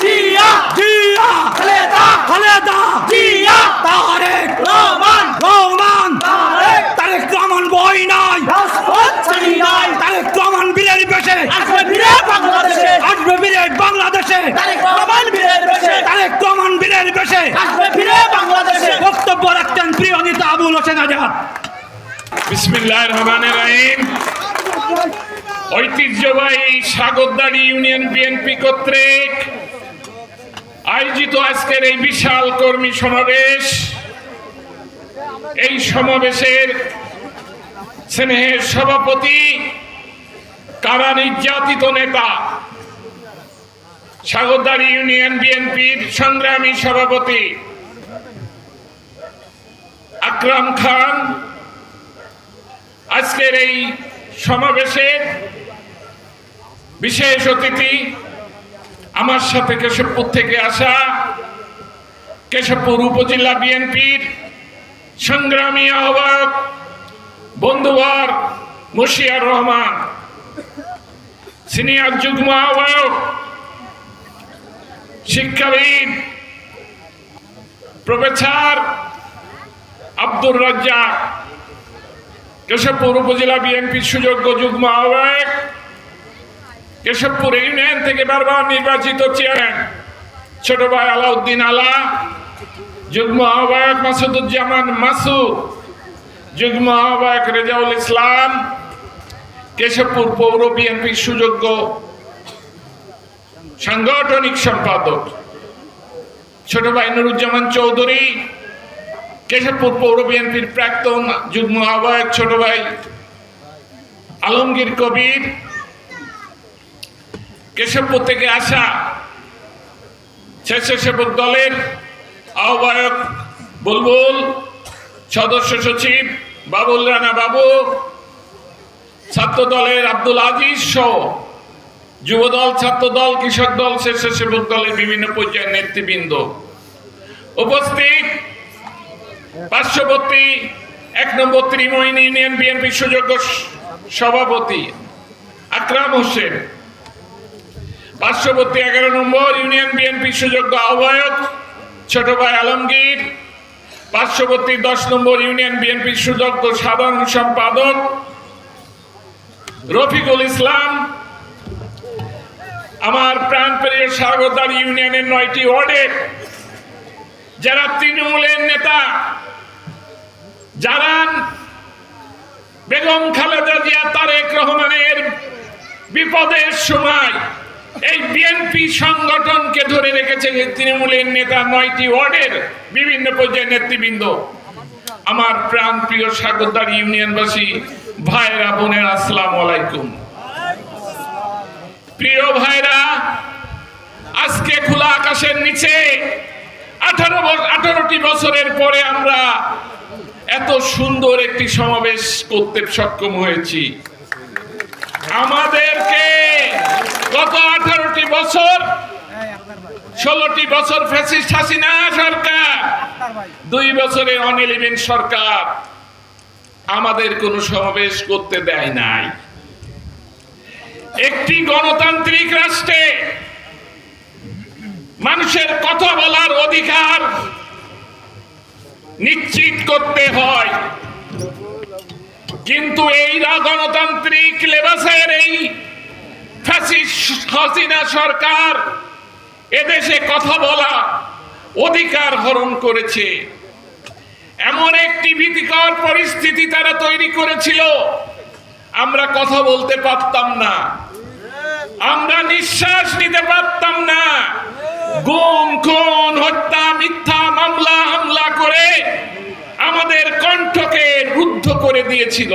জিয়া। জিয়া। খালেদা। খালেদা। জিয়া। তারেক। রহমান। রহমান। তারেক। তারেক রহমান বই নাই। রাজপথ ছাড়ি নাই। তারেক রহমান বীরের বেশে। আসবে ফিরে বাংলাদেশে। আসবে বীরের বাংলাদেশে। তারেক রহমান বীরের বেশে। তারেক রহমান বীরের বেশে। আসবে ফিরে বাংলাদেশে। বক্তব্য রাখতেন প্রিয় নেতা আবুল হোসেন আজাদ। বিসমিল্লাহ রহমান রাহিম। ঐতিহ্যবাহী সাগরদাড়ি ইউনিয়ন বিএনপি কর্তৃক আয়োজিত আজকের এই বিশাল কর্মী সমাবেশ, এই সমাবেশের স্নেহের সভাপতি, কারা নির্যাতিত নেতা, সাগরদাড়ি ইউনিয়ন বিএনপির সংগ্রামী সভাপতি, আকরাম খান, আজকের এই সমাবেশের বিশেষ অতিথি আমার সাথে কেশবপুর থেকে আসা কেশবপুর উপজেলা বিএনপির সংগ্রামী আহ্বায়ক বন্ধুবার মুশিয়ার রহমান, সিনিয়র যুগ্ম আহ্বায়ক, শিক্ষাবিদ, প্রফেসর আব্দুর রাজ্জাক, কেশবপুর উপজেলা বিএনপির সুযোগ্য যুগ্ম আহ্বায়ক কেশবপুর ইউনিয়ন থেকে বারবার নির্বাচিত চেয়ারম্যান। ছোট ভাই আলাউদ্দিন আলা, যুগ্ম আহ্বায়ক মাসুদুজ্জামান মাসুদ, যুগ্ম আহ্বায়ক রেজাউল ইসলাম, কেশবপুর পৌর বিএনপির সুযোগ্য সাংগঠনিক সম্পাদক। ছোট ভাই নুরুজ্জামান চৌধুরী, কেশবপুর পৌর বিএনপির প্রাক্তন যুগ্ম আহ্বায়ক ছোট ভাই আলমগীর কবির কেশবপুর থেকে আসা স্বেচ্ছাসেবক দলের আহ্বায়ক বুলবুল, সদস্য সচিব বাবুল রানা বাবু ছাত্র দলের আব্দুল আজিজ সহ যুবদল ছাত্র দল কৃষক দল, স্বেচ্ছাসেবক দলের বিভিন্ন পর্যায়ের নেতৃবৃন্দ। উপস্থিত পার্শ্ববর্তী এক নম্বর ত্রিমোহিনী ইউনিয়ন বিএনপি সুযোগ্য সভাপতি আকরাম হোসেন। পার্শ্ববর্তী এগারো নম্বর, ইউনিয়ন বিএনপি সুযোগ্য আহ্বায়ক, ছোট ভাই আলমগীর। পার্শ্ববর্তী দশ নম্বর, ইউনিয়ন বিএনপি সুযোগ্য সাধারণ সম্পাদক, রফিকুল ইসলাম। আমার প্রাণপ্রিয় স্বাগতার ইউনিয়নের নয়টি ওয়ার্ডের যারা তৃণমূলের নেতা, যারা বেগম খালেদা জিয়া, তারেক রহমানের বিপদের সময় এই বিএনপি সংগঠনকে ধরে রেখেছে তৃণমূলের নেতা নয়টি ওয়ার্ডের বিভিন্ন পর্যায়ের নেতৃবৃন্দ। আমার প্রাণ প্রিয় সাগরদার ইউনিয়নবাসী ভাইরা বোনের, আসসালাম আলাইকুম। প্রিয় ভাইরা আজকে খোলা আকাশের নিচে আঠারো আঠারোটি বছরের পরে আমরা এত সুন্দর একটি সমাবেশ করতে সক্ষম হয়েছি। আমাদেরকে গত আঠারোটি বছর, ষোলোটি বছর ফ্যাসিস্ট হাসিনা সরকার, দুই বছরে অনিলিভিন সরকার আমাদের কোনো সমাবেশ করতে দেয় নাই। একটি গণতান্ত্রিক রাষ্ট্রে মানুষের কথা বলার অধিকার নিশ্চিত করতে হয়। কিন্তু এই গণতান্ত্রিক লেবাসের এই হাসিনা সরকার এদেশে কথা বলা অধিকার হরণ করেছে। এমন একটি ভীতিকর পরিস্থিতি তারা তৈরি করেছিল, আমরা কথা বলতে পারতাম না। আমরা নিঃশ্বাস নিতে পারতাম না। গুম, খুন, হত্যা, মিথ্যা, মামলা, হামলা করে আমাদের কণ্ঠকে করে দিয়েছিল।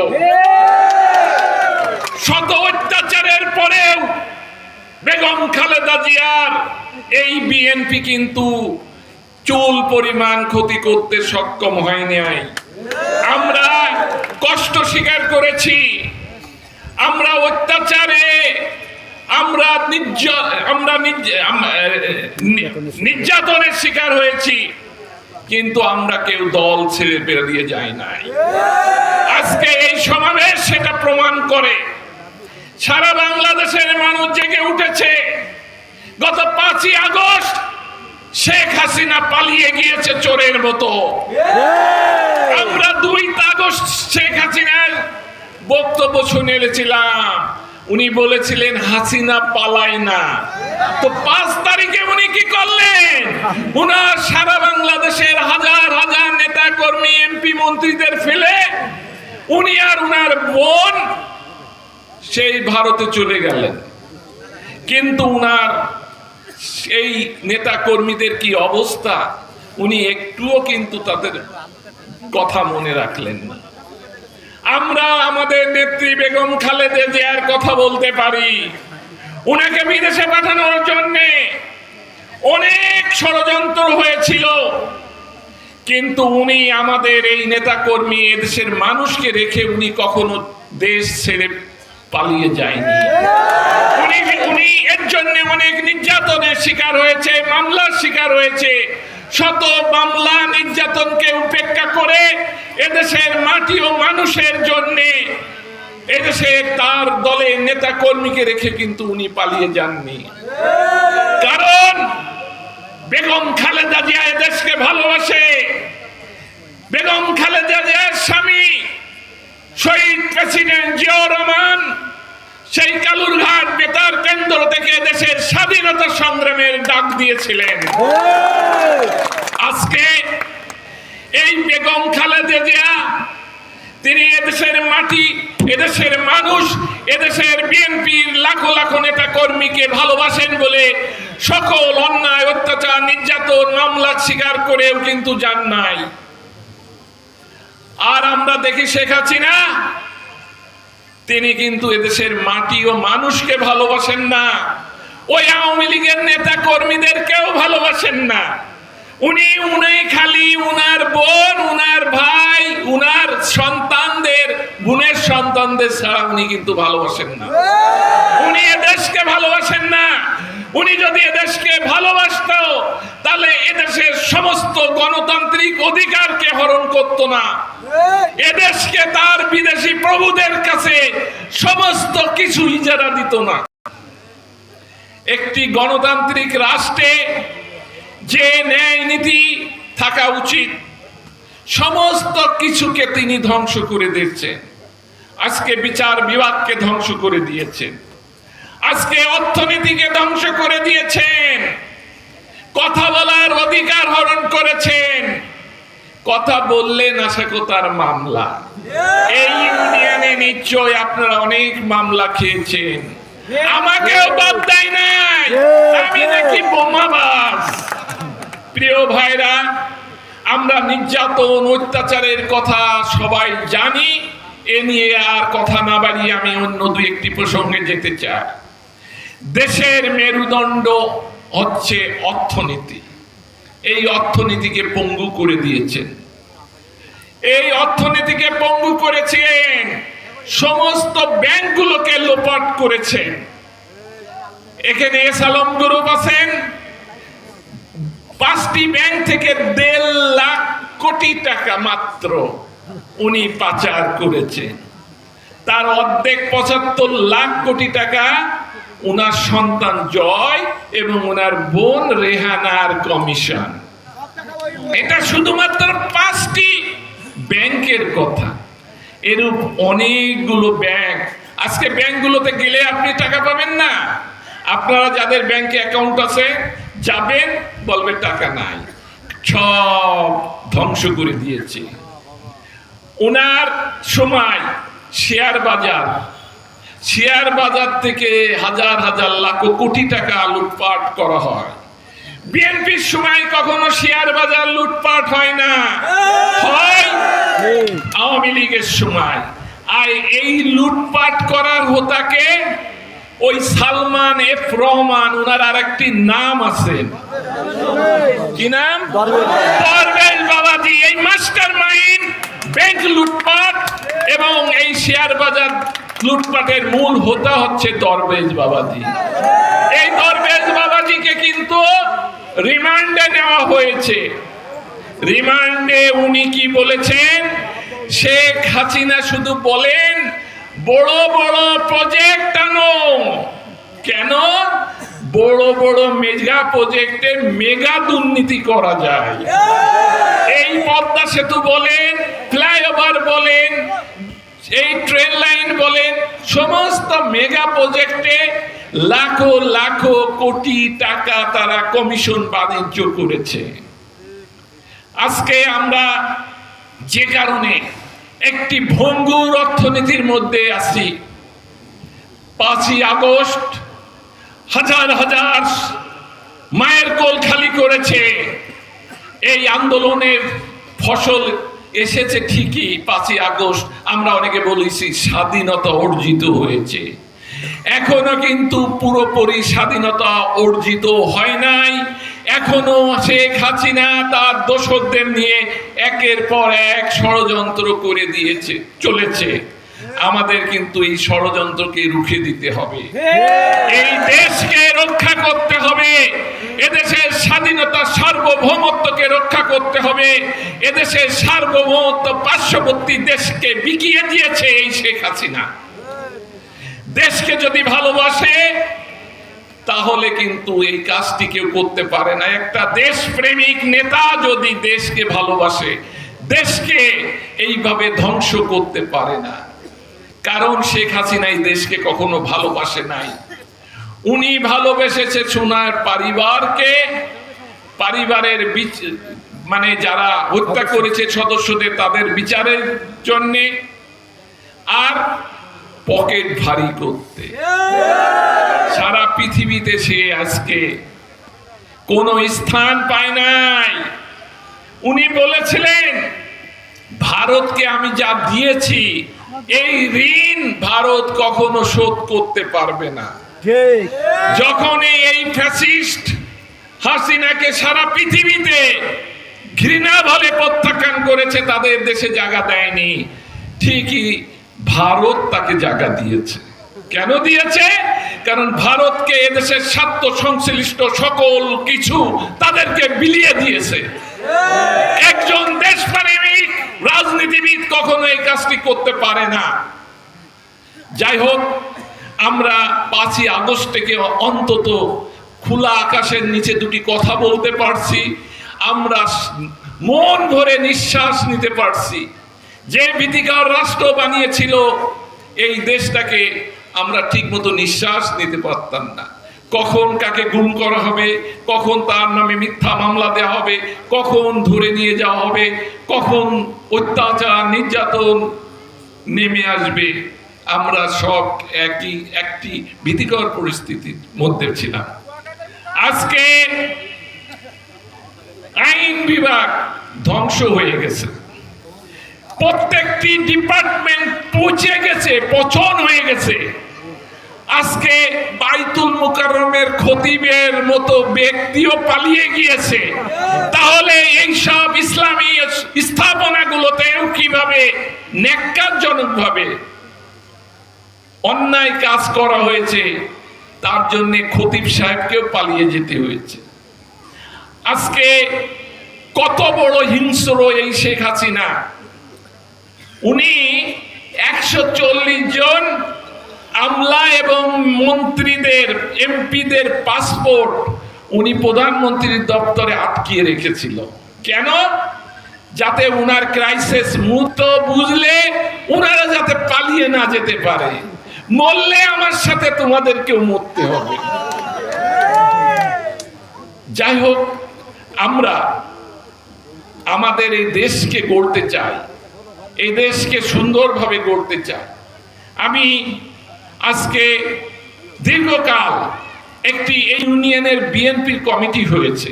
শত অত্যাচারের পরেও বেগম খালেদা জিয়ার এই বিএনপি কিন্তু চুল পরিমাণ ক্ষতি করতে সক্ষম হয়নি আমরা কষ্ট স্বীকার করেছি। আমরা অত্যাচারে, আমরা নির্যাতনের শিকার হয়েছি। কিন্তু আমরা কেউ দল ছেড়ে বেরিয়ে যাই নাই। আজকে এই সমাবেশ সেটা প্রমাণ করে সারা বাংলাদেশের মানুষ জেগে উঠেছে। গত পাঁচই আগস্ট শেখ হাসিনা পালিয়ে গিয়েছে চোরের মতো। আমরা দুই আগস্ট শেখ হাসিনার বক্তব্য শুনে এসেছিলাম উনি বলেছিলেন, হাসিনা পালায় না। তো পাঁচ তারিখে উনি কি করলেন? উনার সারা বাংলাদেশের হাজার হাজার নেতা কর্মী এমপি মন্ত্রীদের ফেলে উনি আর উনার বোন সেই ভারতে চলে গেলেন। কিন্তু উনার সেই নেতা কর্মীদের কি অবস্থা? উনি একটুও কিন্তু তাদের কথা মনে রাখলেন না। আমরা আমাদের নেত্রী বেগম খালেদা জিয়ার কথা বলতে পারি। উনাকে বিদেশে পাঠানোর জন্যে অনেক ষড়যন্ত্র হয়েছিল। কিন্তু উনি আমাদের এই নেতা কর্মী এদেশের মানুষকে রেখে উনি কখনো দেশ ছেড়ে পালিয়ে যায়নি। উনি উনি এর জন্য অনেক নির্যাতনের শিকার হয়েছে, মামলার শিকার হয়েছে। শত মামলা নির্যাতনকে উপেক্ষা করে এদেশের মাটি ও মানুষের জন্য এদেশে তার দলে নেতা কর্মীকে রেখে কিন্তু উনি পালিয়ে যাননি। কারণ বেগম খালেদা জিয়া এদেশকে ভালোবাসে। বেগম খালেদা জিয়ার স্বামী শহীদ প্রেসিডেন্ট জিয়াউর রহমান সেই কালুরঘাট বেতার কেন্দ্র থেকে দেশের স্বাধীনতা সংগ্রামের ডাক দিয়েছিলেন। আজকে এই বেগম খালেদা জিয়া, তিনি এদেশের মাটি, এদেশের মানুষ, এদেশের বিএনপির লাখো লাখো নেতা কর্মীকে ভালোবাসেন বলে সকল অন্যায়, অত্যাচার, নির্যাতন, মামলা স্বীকার করেও কিন্তু যান নাই। আর আমরা দেখি শেখ হাসিনা তিনি কিন্তু এদেশের মাটি ও মানুষকে ভালোবাসেন না। ওই আওয়ামী লীগের নেতা কর্মীদেরকেও ভালোবাসেন না। উনি উনি খালি উনার বোন, উনার ভাই, উনার সন্তানদের বোনের সন্তানদের ছাড়া উনি কিন্তু ভালোবাসেন না। উনি এদেশকে ভালোবাসেন না। উনি যদি এদেশকে ভালোবাসত, তাহলে এদেশের সমস্ত গণতান্ত্রিক অধিকারকে হরণ করত না। এদেশকে তার বিদেশি প্রভুদের কাছে সমস্ত কিছু ইজারা দিত না। একটি গণতান্ত্রিক রাষ্ট্রে যে ন্যায় নীতি থাকা উচিত, সমস্ত কিছুকে তিনি ধ্বংস করে দিচ্ছেন আজকে বিচার বিভাগকে ধ্বংস করে দিয়েছেন। আজকে অর্থনীতিকে ধ্বংস করে দিয়েছেন। কথা বলার অধিকার হরণ করেছেন। কথা বললেন বললে নাশকতার মামলা। এই ইউনিয়নে নিশ্চয় আপনারা অনেক মামলা খেয়েছেন। আমাকেও বাদ দেয় নাই। আমি নাকি বোমাবাজ। প্রিয় ভাইরা আমরা নির্যাতন অত্যাচারের কথা সবাই জানি। এ নিয়ে আর কথা না বাড়িয়ে আমি অন্য দু একটি প্রসঙ্গে যেতে চাই। দেশের মেরুদণ্ড হচ্ছে অর্থনীতি। এই অর্থনীতিকে পঙ্গু করে দিয়েছেন এই অর্থনীতিকে পঙ্গু করেছেন সমস্ত ব্যাংকগুলোকে লোপাট করেছেন এখানে এসালম গ্রুপ আছেন পাঁচটি ব্যাংক থেকে দেড় লাখ কোটি টাকা মাত্র উনি পাচার করেছেন তার অর্ধেক পঁচাত্তর লাখ কোটি টাকা উনার সন্তান জয় এবং ওনার বোন রেহানার কমিশন। এটা শুধুমাত্র পাঁচটি ব্যাংকের কথা। এরূপ অনেকগুলো ব্যাংক। আজকে ব্যাংকগুলোতে গেলে আপনি টাকা পাবেন না। আপনারা যাদের ব্যাংকে অ্যাকাউন্ট আছে, যাবেন, বলবে টাকা নাই। সব ধ্বংস করে দিয়েছে। ওনার সময় শেয়ার বাজার শেয়ার বাজার থেকে হাজার হাজার লাখ কোটি টাকা লুটপাট করা হয়। বিএনপির সময় কখনো শেয়ার বাজার লুটপাট হয় না। হয় আওয়ামী লীগের সময়। আর এই লুটপাট করার হোতাকে ওই সালমান এফ রহমান ওনার আর একটি নাম আছে। কি নাম? পারভেজ বাবাজি। এই মাস্টার মাইন্ড ব্যাংক লুটপাট এবং এই শেয়ার বাজার লুটপাটের মূল হোতা হচ্ছে দরবেজ বাবাজি। এই দরবেজ বাবাজিকে কিন্তু রিমান্ডে নেওয়া হয়েছে। রিমান্ডে উনি কি বলেছেন? শেখ হাসিনা শুধু বলেন, বড় বড় প্রজেক্ট আনো। কেন? বড় বড় মেগা প্রজেক্টে মেগা দুর্নীতি করা যায়। এই পদ্মা সেতু বলেন, ফ্লাইওভার বলেন এই ট্রেন লাইন বলেন সমস্ত মেগা প্রজেক্টে লাখো লাখো কোটি টাকা তারা কমিশন বাণিজ্য করেছে। আজকে আমরা যে কারণে একটি ভঙ্গুর অর্থনীতির মধ্যে আছি, পাঁচই আগস্ট হাজার হাজার মায়ের কোল খালি করেছে এই আন্দোলনের ফসল এসেছে ঠিকই পাঁচই আগস্ট। আমরা অনেকে বলেছি, স্বাধীনতা অর্জিত হয়েছে। এখনও কিন্তু পুরোপুরি স্বাধীনতা অর্জিত হয় নাই। এখনও শেখ হাসিনা তার দোসরদের নিয়ে একের পর এক ষড়যন্ত্র করে দিয়েছে, চলেছে। আমাদের কিন্তু এই ষড়যন্ত্রকে রুখে দিতে হবে। এই দেশকে রক্ষা করতে হবে। এদেশের স্বাধীনতা সার্বভৌমত্বকে রক্ষা করতে হবে। এদেশের সার্বভৌমত্ব পার্শ্ববর্তী দেশকে বিকিয়ে দিয়েছে এই শেখ হাসিনা। দেশকে যদি ভালোবাসে তাহলে কিন্তু এই কাজটি কেউ করতে পারে না। একটা দেশপ্রেমিক নেতা যদি দেশকে ভালোবাসে দেশকে এইভাবে ধ্বংস করতে পারে না। কারণ শেখ হাসিনা এই দেশকে কখনো ভালোবাসে নাই। উনি ভালোবেসেছে সোনার পরিবারকে পরিবারের মানে যারা হত্যা করেছে সদস্যদের তাদের বিচারের জন্যে আর পকেট ভারী করতে। সারা পৃথিবীতে সে আজকে কোনো স্থান পায় নাই। উনি বলেছিলেন ভারতকে আমি যা দিয়েছি এই ঋণ ভারত কখনো শোধ করতে পারবে না। যখন এই ফ্যাসিস্ট হাসিনাকে সারা পৃথিবীতে ঘৃণা ভাবে প্রত্যাখ্যান করেছে তাদের দেশে জায়গা দেয়নি। ঠিকই ভারত তাকে জায়গা দিয়েছে। কেন দিয়েছে? কারণ ভারতকে এদেশের স্বার্থ সংশ্লিষ্ট সকল কিছু তাদেরকে বিলিয়ে দিয়েছে। একজন দেশপ্রেমিক রাজনীতিবিদ কখনো এই কাজটি করতে পারে না। যাই হোক, আমরা পাঁচই আগস্ট থেকে অন্তত খোলা আকাশের নিচে দুটি কথা বলতে পারছি। আমরা মন ভরে নিঃশ্বাস নিতে পারছি। যে ভীতিকার রাষ্ট্র বানিয়েছিল, এই দেশটাকে আমরা ঠিকমতো নিঃশ্বাস নিতে পারতাম না। কখন কাকে গুম করা হবে? কখন তার নামে মিথ্যা মামলা দেওয়া হবে? কখন ধরে নিয়ে যাওয়া হবে? কখন অত্যাচার, নির্যাতন নেমে আসবে? আমরা সব একই, একটি ভীতিকর পরিস্থিতির মধ্যে ছিলাম। আজকে আইন বিভাগ ধ্বংস হয়ে গেছে। প্রত্যেকটি ডিপার্টমেন্ট পচে গেছে, পচন হয়ে গেছে। আজকে বাইতুল মুকাররমের খতিবের মতো ব্যক্তিও পালিয়ে গিয়েছে। তাহলে এই সব ইসলামী স্থাপনাগুলোতেও কীভাবে ন্যাক্কারজনক ভাবে অন্যায় কাজ করা হয়েছে, তার জন্য খতিব সাহেবকেও পালিয়ে যেতে হয়েছে। আজকে কত বড় হিংস্র এই শেখ হাসিনা। উনি একশো চল্লিশ জন আমলা এবং মন্ত্রীদের, এমপিদের পাসপোর্ট উনি প্রধানমন্ত্রীর দপ্তরে আটকিয়ে রেখেছিল। কেন? যাতে উনার ক্রাইসিস মুহূর্ত বুঝলে উনারা যাতে পালিয়ে না যেতে পারে। মরলে আমার সাথে তোমাদেরকেও মরতে হবে। যাই হোক, আমরা আমাদের এই দেশকে গড়তে চাই। এই দেশকে সুন্দরভাবে গড়তে চাই। আমি আজকে দীর্ঘকাল একটি এই ইউনিয়নের বিএনপির কমিটি হয়েছে।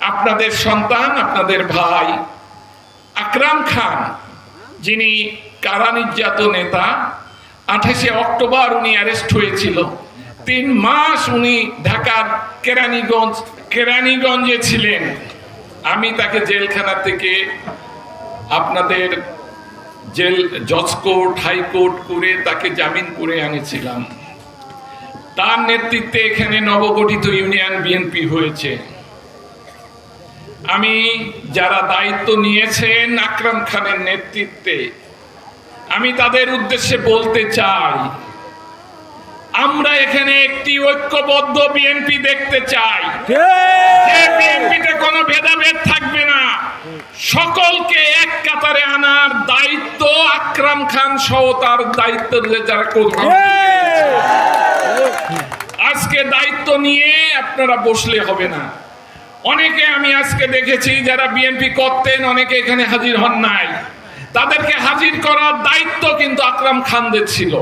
আপনাদের সন্তান, আপনাদের ভাই আকরাম খান, যিনি কারা নির্যাত নেতা, আঠাশে অক্টোবর উনি অ্যারেস্ট হয়েছিল। তিন মাস উনি ঢাকার কেরানীগঞ্জ, কেরানীগঞ্জে ছিলেন। আমি তাকে জেলখানা থেকে আপনাদের জেল, জজ কোর্ট হাইকোর্ট করে তাকে জামিন করে আনেছিলাম। তার নেতৃত্বে এখানে নবগঠিত ইউনিয়ন বিএনপি হয়েছে। আমি যারা দায়িত্ব নিয়েছেন আকরাম খানের নেতৃত্বে, আমি তাদের উদ্দেশ্যে বলতে চাই এখানে একটি ঐক্যবদ্ধ বিএনপি দেখতে চাই। বিএনপিতে কোনো ভেদাভেদ থাকবে না। সকলকে এক কাতারে আনার দায়িত্ব আকরাম খান সহ তার দায়িত্ব দিলে যারা করবে। আজকে দায়িত্ব নিয়ে আপনারা বসলে হবে না। অনেকে আমি আজকে দেখেছি যারা বিএনপি করতেন অনেকে এখানে হাজির হন নাই। তাদেরকে হাজির করার দায়িত্ব কিন্তু আকরাম খানদের ছিল।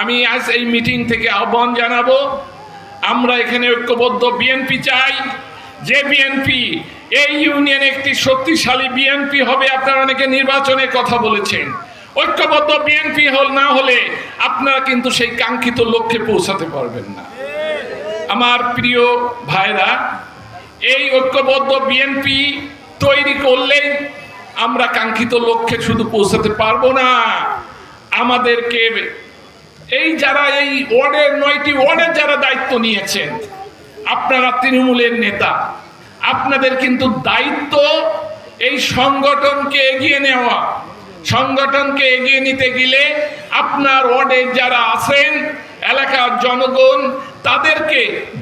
আমি আজ এই মিটিং থেকে আহ্বান জানাব। আমরা এখানে ঐক্যবদ্ধ বিএনপি চাই। যে বিএনপি, এই ইউনিয়ন একটি শক্তিশালী বিএনপি হবে, আপনারা অনেকে নির্বাচনের কথা বলেছেন। ঐক্যবদ্ধ বিএনপি হল না হলে আপনারা কিন্তু সেই কাঙ্ক্ষিত লক্ষ্যে পৌঁছাতে পারবেন না। আমার প্রিয় ভাইরা, এই ঐক্যবদ্ধ বিএনপি তৈরি করলেই আমরা কাঙ্ক্ষিত লক্ষ্যে শুধু পৌঁছাতে পারব না। আমাদেরকে এই যারা এই ওয়ার্ডের নয়টি ওয়ার্ডের যারা দায়িত্ব নিয়েছেন, আপনারা তৃণমূলের নেতা। আপনাদের কিন্তু দায়িত্ব এই সংগঠনকে এগিয়ে নেওয়া। সংগঠনকে এগিয়ে নিতে গেলে আপনার ওয়ার্ডে যারা আছেন, এলাকার জনগণ, তাদেরকে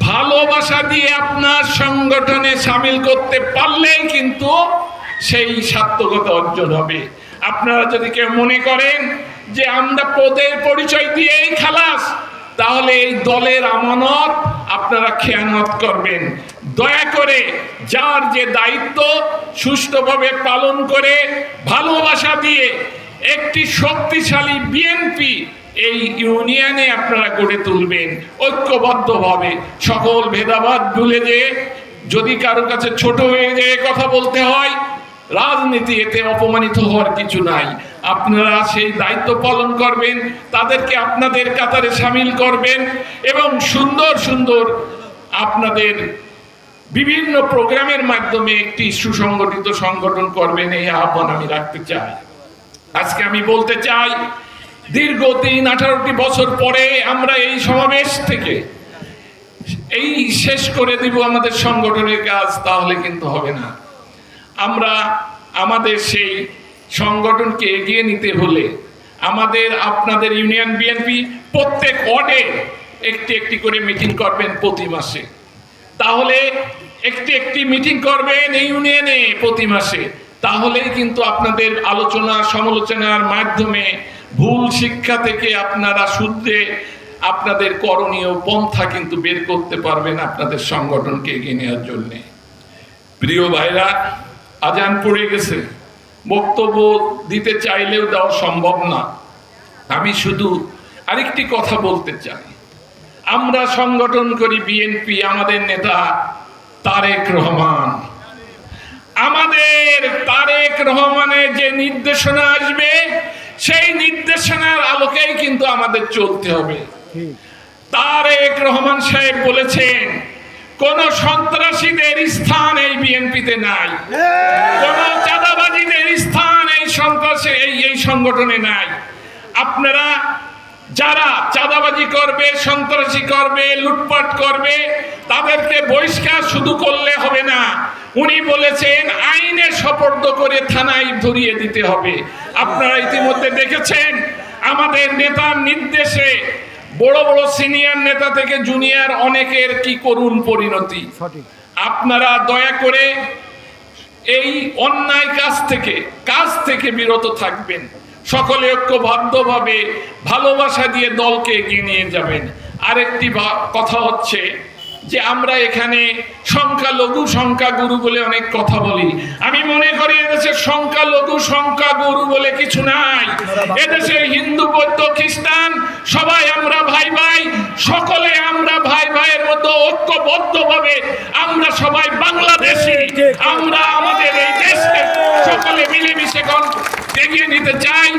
ভালোবাসা দিয়ে আপনার সংগঠনে সামিল করতে পারলেই কিন্তু সেই সার্থকতা অর্জন হবে। আপনারা যদি কেউ মনে করেন যে আমরা পদের পরিচয় দিয়েই খালাস, তাহলে এই দলের আমানত আপনারা খেয়ানত করবেন। দয়া করে যার যে দায়িত্ব সুষ্ঠুভাবে পালন করে, ভালোবাসা দিয়ে একটি শক্তিশালী বিএনপি এই ইউনিয়নে আপনারা গড়ে তুলবেন। ঐক্যবদ্ধভাবে সকল ভেদাভাদ ভুলে যে যদি কারও কাছে ছোট হয়ে যেয়ে কথা বলতে হয় রাজনীতি এতে অপমানিত হওয়ার কিছু নাই। আপনারা সেই দায়িত্ব পালন করবেন, তাদেরকে আপনাদের কাতারে সামিল করবেন এবং সুন্দর সুন্দর আপনাদের বিভিন্ন প্রোগ্রামের মাধ্যমে একটি সুসংগঠিত সংগঠন করবেন, এই আহ্বান আমি রাখতে চাই। আজকে আমি বলতে চাই, দীর্ঘ তিন আঠারোটি বছর পরে আমরা এই সমাবেশ থেকে এই শেষ করে দিব আমাদের সংগঠনের কাজ, তাহলে কিন্তু হবে না। আমরা আমাদের সেই সংগঠনকে এগিয়ে নিতে হলে আমাদের, আপনাদের ইউনিয়ন বিএনপি প্রত্যেক ওয়ার্ডে একটি একটি করে মিটিং করবেন প্রতি মাসে। তাহলে একটি একটি মিটিং করবেন এই ইউনিয়নে প্রতি মাসে। তাহলেই কিন্তু আপনাদের আলোচনা, সমালোচনার মাধ্যমে ভুল শিক্ষা থেকে আপনারা শুদ্ধে আপনাদের করণীয় পন্থা কিন্তু বের করতে পারবেন আপনাদের সংগঠনকে এগিয়ে নেওয়ার জন্যে। প্রিয় ভাইরা, আজান পড়ে গেছে। বক্তব্য দিতে চাইলেও দেওয়া সম্ভব না। আমি শুধু আরেকটি কথা বলতে চাই। আমরা সংগঠন করি বিএনপি আমাদের নেতা তারেক রহমান। আমাদের তারেক রহমানের যে নির্দেশনা আসবে সেই নির্দেশনার আলোকেই কিন্তু আমাদের চলতে হবে। তারেক রহমান সাহেব বলেছেন কোন সন্ত্রাসীদের স্থান এই বিএনপিতে নাই। কোন চাঁদাবাজিদের স্থান এই সন্ত্রাসে এই এই সংগঠনে নাই। আপনারা যারা চাঁদাবাজি করবে, সন্ত্রাসী করবে, লুটপাট করবে, তাদেরকে বহিষ্কার শুধু করলে হবে না। উনি বলেছেন আইনে সপর্দ করে থানায় ধরিয়ে দিতে হবে। আপনারা ইতিমধ্যে দেখেছেন, আমাদের নেতার নির্দেশে বড় বড় সিনিয়র নেতা থেকে জুনিয়র অনেকের কি করুন পরিণতি? আপনারা দয়া করে এই অন্যায় কাজ থেকে কাজ থেকে বিরত থাকবেন। সকলে ঐক্যবদ্ধভাবে ভালোবাসা দিয়ে দলকে এগিয়ে নিয়ে যাবেন। আরেকটি কথা হচ্ছে যে আমরা এখানে সংখ্যালঘু, সংখ্যাগুরু বলে অনেক কথা বলি। আমি মনে করি এদেশে সংখ্যালঘু, সংখ্যাগুরু বলে কিছু নাই। এদেশে হিন্দু, বৌদ্ধ, খ্রিস্টান, সবাই আমরা ভাই ভাই, সকলে আমরা ভাই ভাইয়ের মধ্যে ঐক্যবদ্ধভাবে আমরা সবাই বাংলাদেশি। আমরা আমাদের এই দেশকে সকলে মিলেমিশে এগিয়ে নিতে চাই।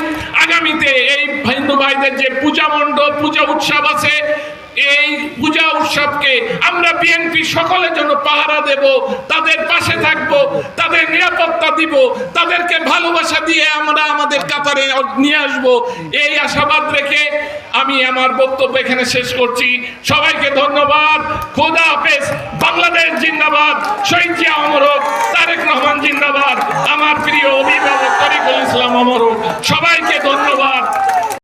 আগামীতে এই হিন্দু ভাইদের যে পূজা মণ্ডপ, পূজা উৎসব আছে এই পূজা উৎসবকে আমরা বিএনপি সকলের জন্য পাহারা দেব, তাদের পাশে থাকব, তাদের নিরাপত্তা দিব, তাদেরকে ভালোবাসা দিয়ে আমরা আমাদের কাতারে নিয়ে আসব। এই আশাবাদ রেখে আমি আমার বক্তব্য এখানে শেষ করছি। সবাইকে ধন্যবাদ। খোদা হাফেজ। বাংলাদেশ জিন্দাবাদ। শহীদ জিয়া অমর তারেক রহমান জিন্দাবাদ। আমার প্রিয় অভিভাবক তরিকুল ইসলাম অমর সবাইকে ধন্যবাদ।